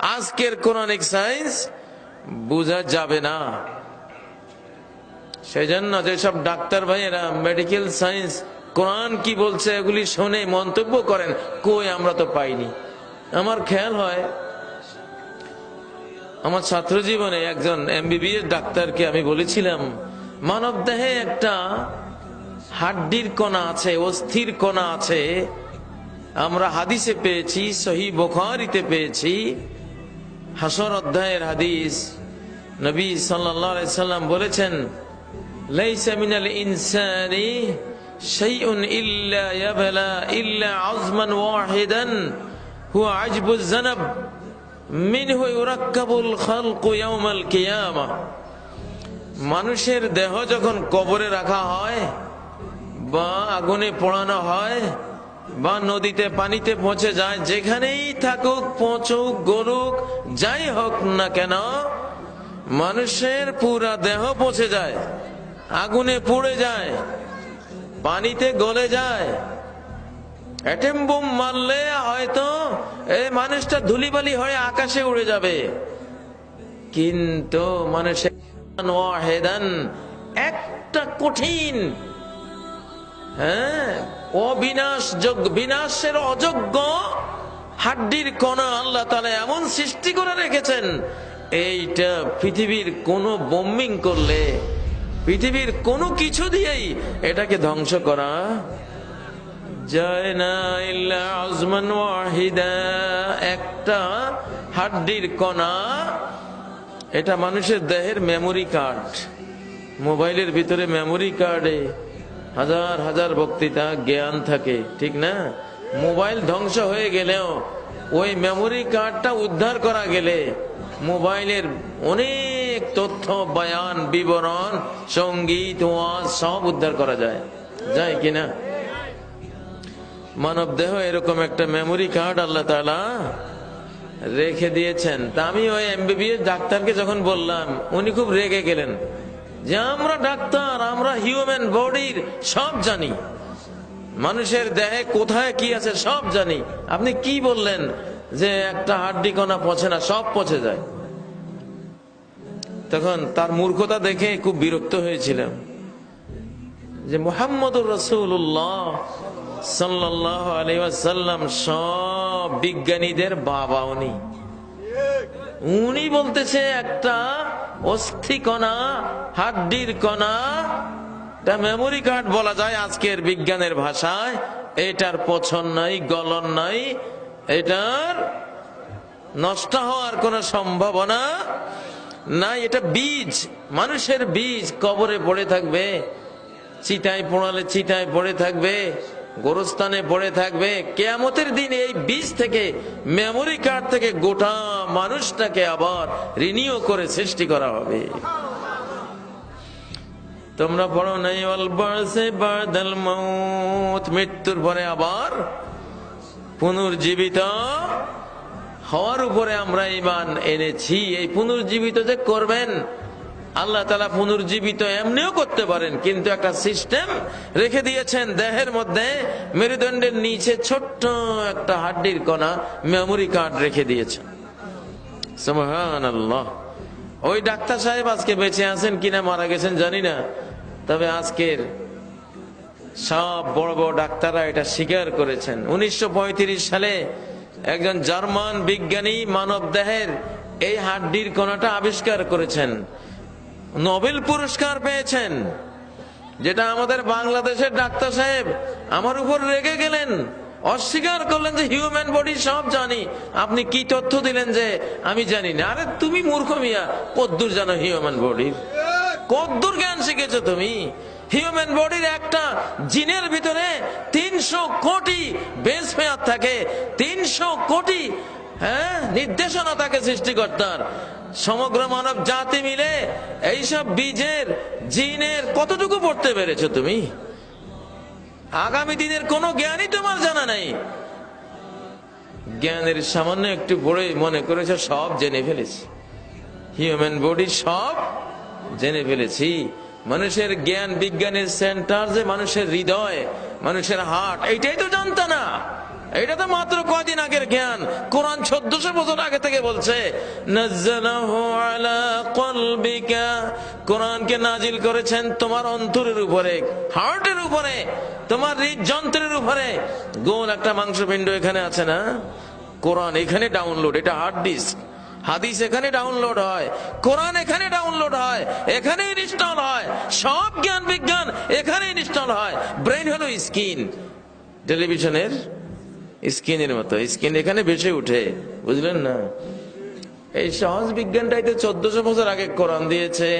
আজকের Quranic science বোঝা যাবে না। সেই জন্য যেসব ডাক্তার ভাইয়েরা মেডিকেল সায়েন্স, কোরআন কি বলছে এগুলি শুনে মন্তব্য করেন, কই আমরা তো পাইনি। আমার খেয়াল হয়, আমার ছাত্র জীবনে একজন এমবিবিএস ডাক্তারকে আমি বলেছিলাম, মানব দেহে একটা হাড্ডির কণা আছে, অস্থির কণা আছে। আমরা হাদিসে পেয়েছি, সহি বোখারিতে পেয়েছি হাসর অধ্যায়ের হাদিস। নবী সাল্লাম বলেছেন মানুষের দেহ যখন কবরে রাখা হয় বা আগুনে পোড়ানো হয় বা নদীতে, পানিতে পৌঁছে যায়, যেখানেই থাকুক, পৌঁছুক গরুক যাই হোক না কেন, মানুষের পুরা দেহ পৌঁছে যায়, আগুনে পুড়ে যায়, পানিতে গলে যায়। অ্যাটেম বোম মারলে হয়তো এই মানুষটা ধুলিবালি হয়ে আকাশে উড়ে যাবে। কিন্তু মানুষের একটা কঠিন হ্যাঁ অবিনাশ বিনাশের অযোগ্য হাড্ডির কণা আল্লাহ তালা এমন সৃষ্টি করে রেখেছেন। এইটা পৃথিবীর কোন বোম্বিং করলে, পৃথিবীর কোনো কিছু দিয়েই এটাকে ধ্বংস করা যায় আজমান ওয়াহিদা। একটা হাড্ডির কণা, এটা মানুষের দেহের মেমোরি কার্ড মোবাইলের ভিতরে মেমোরি কার্ডে হাজার হাজার বক্তৃতা জ্ঞান থাকে, ঠিক না? মোবাইল ধ্বংস হয়ে গেলেও ওই মেমোরি কার্ডটা উদ্ধার করা গেলে মোবাইলের অনেক তথ্য, বয়ান, বিবরণ, সংগীত, ওয়াজ সব উদ্ধার করা যায়। যায় কিনা মানব দেহ এরকম একটা মেমোরি কার্ড আল্লাহ তালা রেখে দিয়েছেন। তা আমি ওই এমবিবিএস ডাক্তারকে যখন বললাম, উনি খুব রেগে গেলেন। যে আমরা ডাক্তার, আমরা হিউম্যান বডির সব জানি। মানুষের দেহে কোথায় কি আছে সব জানি। আপনি কি বললেন যে একটা হাড্ডি কণা পচে না, সব পচে যায়? তখন তার মূর্খতা দেখে খুব বিরক্ত হয়েছিলাম। যে মোহাম্মদুর রসুল্লাহ সাল্লাহ আলাইসাল্লাম সব বিজ্ঞানীদের বাবা উনি। উনি বলতেছে একটা অস্থি কণা, হাড্ডির কণা। মেমোরি কার্ড বলা যায় আজকের বিজ্ঞানের ভাষায়। এটার পছন নাই, গলন নাই। এটার নষ্ট হওয়ার কোন সম্ভাবনা নাই। এটা বীজ, মানুষের বীজ কবরে পড়ে থাকবে। চিতায় পড়ালে চিতায় পড়ে থাকবে। গোরস্থানে পড়ে থাকবে। কেয়ামতের দিন এই বীজ থেকে মেমোরি কার্ড থেকে গোটা মানুষটাকে আবার রিনিউ করে সৃষ্টি করা হবে। তোমরা পড়ো নাই মৃত্যুর পরে আবার পুনর্জীবিত হওয়ার উপরে আমরা ইমান এনেছি। এই পুনর্জীবিত যে করবেন আল্লাহ তালা পুনর্জীবিত এমনিও করতে পারেন, কিন্তু একটা সিস্টেম রেখে দিয়েছেন দেহের মধ্যে মেরুদণ্ডের নিচে ছোট্ট একটা হাড্ডির কণা মেমোরি কার্ড রেখে দিয়েছেন। আল্লাহ ওই ডাক্তার সাহেব আজকে বেঁচে আছেন কিনা মারা গেছেন জানি না, তবে আজকের সব বড় বড় ডাক্তাররা এটা স্বীকার করেছেন। উনিশশো পঁয়ত্রিশ সালে একজন জার্মান বিজ্ঞানী মানব দেহের এই হাড্ডির কণাটা আবিষ্কার করেছেন। নোবেল পুরস্কার পেয়েছেন, যেটা আমাদের বাংলাদেশের ডাক্তার সাহেব আমার উপর রেগে গেলেন, অস্বীকার করলেন যে হিউম্যান বডি সব জানি। আপনি কি তথ্য দিলেন যে আমি জানি না? আরে তুমি মূর্খ মিয়া, কদ্দুর জানো হিউম্যান বডির? কদ্দুর জ্ঞান শিখেছো তুমি? হিউম্যান বডির একটা জিনের ভিতরে তিনশো কোটি বেস থাকে, তিনশো কোটি হ্যাঁ নির্দেশনা থাকে সৃষ্টিকর্তার। সমগ্র মানব জাতি মিলে এইসব বীজের, জিনের কতটুকু পড়তে পেরেছ তুমি? আগামী দিনের কোনো জ্ঞানই তোমার জানা নাই। জ্ঞানের সামান্য একটু পড়ে মনে করেছে, সব জেনে ফেলেছি। হিউম্যান বডি সব জেনে ফেলেছি। মানুষের জ্ঞান বিজ্ঞানের সেন্টার যে মানুষের হৃদয়, মানুষের হার্ট এইটাই তো জানতো না। এটা তো মাত্র কয়দিন আগের জ্ঞান? কোরআন চোদ্দশো বছর আগে থেকে বলছে কোরআনকে নাজিল করেছেন তোমার অন্তরের উপরে, হার্টের উপরে, তোমার হৃদযন্ত্রের উপরে। গোল একটা মাংসপিণ্ড এখানে আছে না? কোরআন এখানে ডাউনলোড, এটা হার্ড ডিস্ক। হাদিস এখানে ডাউনলোড হয়, কোরআন এখানে ডাউনলোড হয় এখানে ইনস্টল হয়। সব জ্ঞান বিজ্ঞান এখানে ইনস্টল হয়। ব্রেন হলো স্কিন। টেলিভিশনের স্কিনের মতো, স্কিন এখানে বেশি উঠে, বুঝলেন না? এই সহজ বিজ্ঞানটাই তো চোদ্দশো বছর আগে কোরআন দিয়েছে